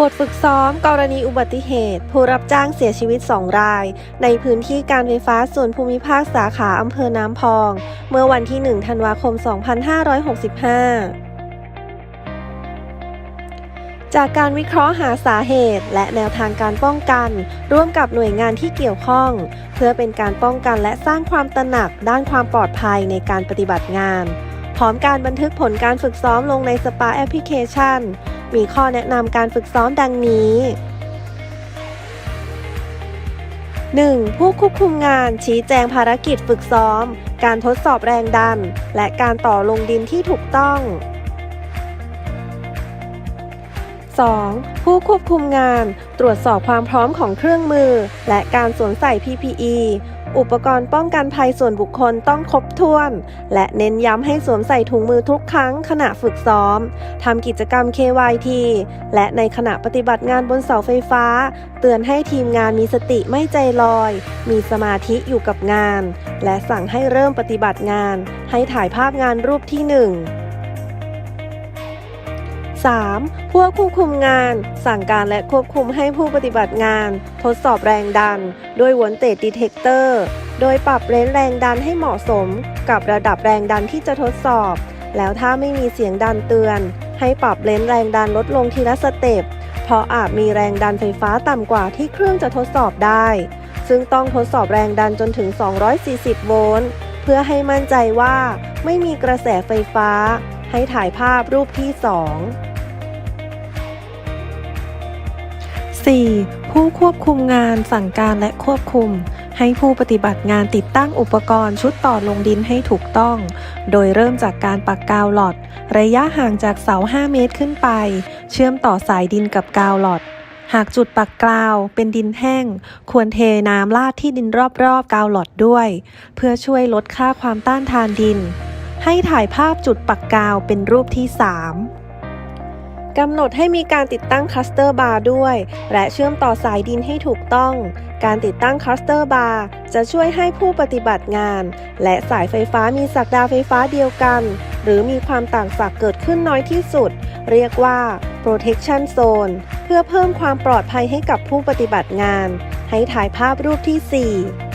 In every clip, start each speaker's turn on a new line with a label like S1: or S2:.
S1: บทฝึกซ้อม กรณีอุบัติเหตุ ผู้รับจ้างเสียชีวิต 2 ราย ในพื้นที่การไฟฟ้าส่วนภูมิภาคสาขาอำเภอน้ำพอง เมื่อวันที่ 1 ธันวาคม 2565จากการวิเคราะห์หาสาเหตุ และแนวทางการป้องกัน ร่วมกับหน่วยงานที่เกี่ยวข้อง เพื่อเป็นการป้องกันและสร้างความตระหนักด้านความปลอดภัยในการปฏิบัติงาน พร้อมการบันทึกผลการฝึกซ้อมลงในสปาแอปพลิเคชัน มีข้อแนะนำการฝึกซ้อมดังนี้ 1. ผู้ควบคุมงานชี้แจงภารกิจฝึกซ้อม การทดสอบแรงดัน และการต่อลงดินที่ถูกต้อง 2. ผู้ควบคุมงาน ตรวจสอบความพร้อมของเครื่องมือ และการสวมใส่ PPE อุปกรณ์ป้องกันภัยส่วนบุคคลต้องครบถ้วน และเน้นย้ำให้สวมใส่ถุงมือทุกครั้งขณะฝึกซ้อม ทำกิจกรรม KYT และในขณะปฏิบัติงานบนเสาไฟฟ้า เตือนให้ทีมงานมีสติไม่ใจลอย มีสมาธิอยู่กับงาน และสั่งให้เริ่มปฏิบัติงาน ให้ถ่ายภาพงานรูปที่ 1 3. ผู้ควบคุมงาน สั่งการและควบคุมให้ผู้ปฏิบัติงาน ทดสอบแรงดัน ด้วยว o ลเต e ดีเทคเตอร์ โดยปรับเรนจ์แรงดันให้เหมาะสม กับระดับแรงดันที่จะทดสอบ แล้วถ้าไม่มีเสียงดันเตือน ให้ปรับเลนจ์แรงดันลดลงทีละสเต็ป เพราะอาจมีแรงดันไฟฟ้าต่ำกว่าที่เครื่องจะทดสอบได้ ซึ่งต้องทดสอบแรงดันจนถึง 240 โวลต์ เพื่อให้มั่นใจว่าไม่มีกระแสไฟฟ้าให้ถ่ายภาพรูปที่ 2 4. ผู้ควบคุมงานสั่งการและควบคุม ให้ผู้ปฏิบัติงานติดตั้งอุปกรณ์ชุดต่อลงดินให้ถูกต้อง โดยเริ่มจากการปักกาวหลอด ระยะห่างจากเสา 5 เมตรขึ้นไป เชื่อมต่อสายดินกับกาวหลอด หากจุดปักกาวเป็นดินแห้ง ควรเทน้ำลาดที่ดินรอบๆกาวหลอดด้วย เพื่อช่วยลดค่าความต้านทานดิน ให้ถ่ายภาพจุดปักกาวเป็นรูปที่ 3 กำหนดให้มีการติดตั้งคลัสเตอร์บาร์ด้วย และเชื่อมต่อสายดินให้ถูกต้อง การติดตั้งคลัสเตอร์บาร์จะช่วยให้ผู้ปฏิบัติงาน และสายไฟฟ้ามีสักดาไฟฟ้าเดียวกัน หรือมีความต่างศักย์เกิดขึ้นน้อยที่สุด เรียกว่า protection zone เพื่อเพิ่มความปลอดภัยให้กับผู้ปฏิบัติงาน ให้ถ่ายภาพรูปที่ 4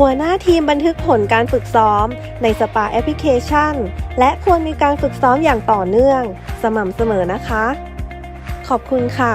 S1: หัวหน้าทีมบันทึกผลการฝึกซ้อม ในสปาแอปพลิเคชัน และควรมีการฝึกซ้อมอย่างต่อเนื่อง สม่ำเสมอนะคะ ขอบคุณค่ะ